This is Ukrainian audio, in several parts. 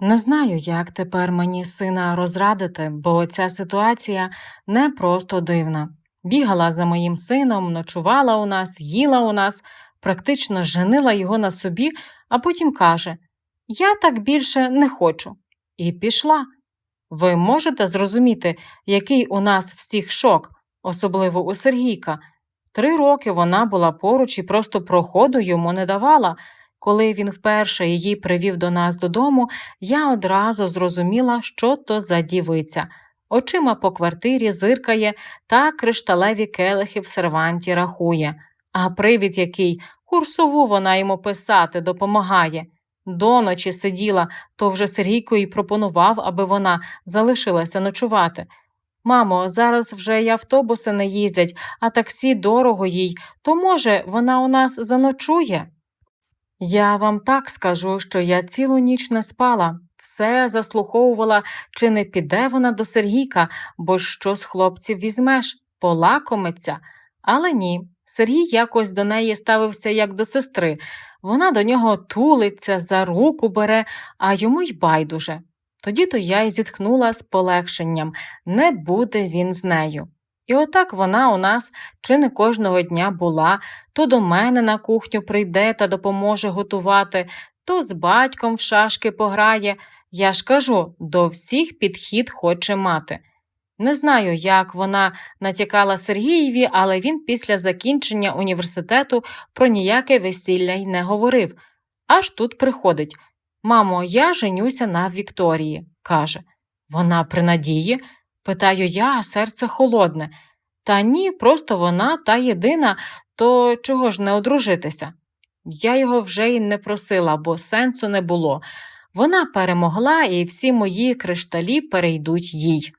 Не знаю, як тепер мені сина розрадити, бо ця ситуація не просто дивна. Бігала за моїм сином, ночувала у нас, їла у нас, практично женила його на собі, а потім каже: Я так більше не хочу. І пішла. Ви можете зрозуміти, який у нас всіх шок, особливо у Сергійка. Три роки вона була поруч і просто проходу йому не давала. Коли він вперше її привів до нас додому, я одразу зрозуміла, що то за дівиця. Очима по квартирі зиркає та кришталеві келихи в серванті рахує. А привід який курсову вона йому писати допомагає. До ночі сиділа, то вже Сергійко і пропонував, аби вона залишилася ночувати. Мамо, зараз вже й автобуси не їздять, а таксі дорого їй, то, може, вона у нас заночує? Я вам так скажу, що я цілу ніч не спала, все заслуховувала, чи не піде вона до Сергійка, бо що з хлопців візьмеш, полакомиться. Але ні, Сергій якось до неї ставився як до сестри. Вона до нього тулиться, за руку бере, а йому й байдуже. Тоді то я й зітхнула з полегшенням не буде він з нею. І отак вона у нас чи не кожного дня була, то до мене на кухню прийде та допоможе готувати, то з батьком в шашки пограє. Я ж кажу, до всіх підхід хоче мати. Не знаю, як вона натякала Сергієві, але він після закінчення університету про ніяке весілля й не говорив. Аж тут приходить Мамо, я женюся на Вікторії, каже. Вона при надії? Питаю я, а серце холодне. Та ні, просто вона та єдина, то чого ж не одружитися? Я його вже й не просила, бо сенсу не було. Вона перемогла, і всі мої кришталі перейдуть їй.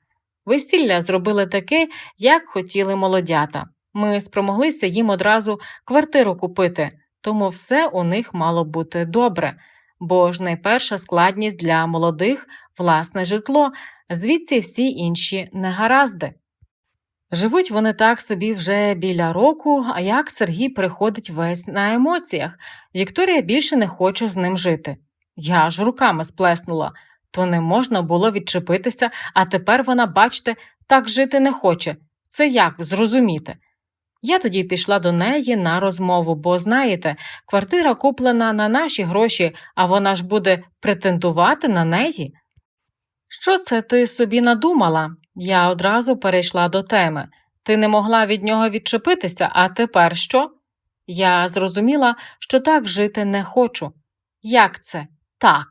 Весілля зробили таке, як хотіли молодята. Ми спромоглися їм одразу квартиру купити, тому все у них мало бути добре, бо ж найперша складність для молодих власне житло, звідси всі інші негаразди. Живуть вони так собі вже біля року, а як Сергій приходить весь на емоціях, Вікторія більше не хоче з ним жити. Я ж руками сплеснула, то не можна було відчепитися, а тепер вона, бачте, так жити не хоче. Це як зрозуміти? Я тоді пішла до неї на розмову, бо, знаєте, квартира куплена на наші гроші, а вона ж буде претендувати на неї. Що це ти собі надумала? Я одразу перейшла до теми. Ти не могла від нього відчепитися, а тепер що? Я зрозуміла, що так жити не хочу. Як це? Так.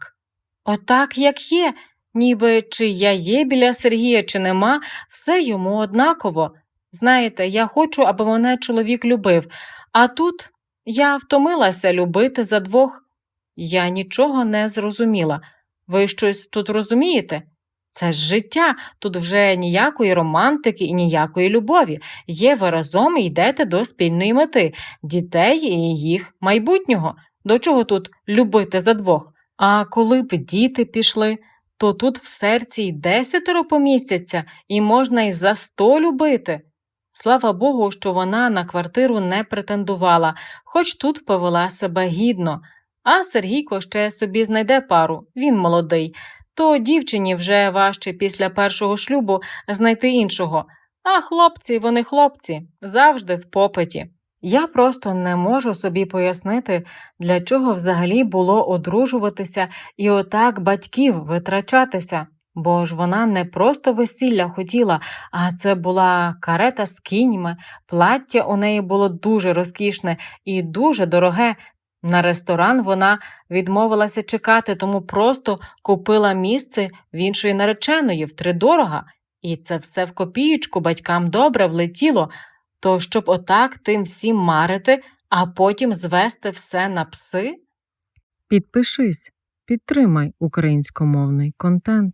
Отак, як є, ніби чи я є біля Сергія, чи нема, все йому однаково. Знаєте, я хочу, аби мене чоловік любив, а тут я втомилася любити за двох. Я нічого не зрозуміла. Ви щось тут розумієте? Це ж життя, тут вже ніякої романтики і ніякої любові. Є ви разом і йдете до спільної мети дітей і їх майбутнього. До чого тут любити за двох? А коли б діти пішли, то тут в серці й десятеро помістяться, і можна й за сто любити. Слава Богу, що вона на квартиру не претендувала, хоч тут повела себе гідно. А Сергійко ще собі знайде пару, він молодий, то дівчині вже важче після першого шлюбу знайти іншого. А хлопці, вони хлопці, завжди в попиті. Я просто не можу собі пояснити, для чого взагалі було одружуватися і отак батьків витрачатися. Бо ж вона не просто весілля хотіла, а це була карета з кіньми, плаття у неї було дуже розкішне і дуже дороге. На ресторан вона відмовилася чекати, тому просто купила місце в іншої нареченої втридорога. І це все в копієчку батькам добре влетіло, то щоб отак тим всім марити, а потім звести все на пси? Підпишись, підтримай українськомовний контент.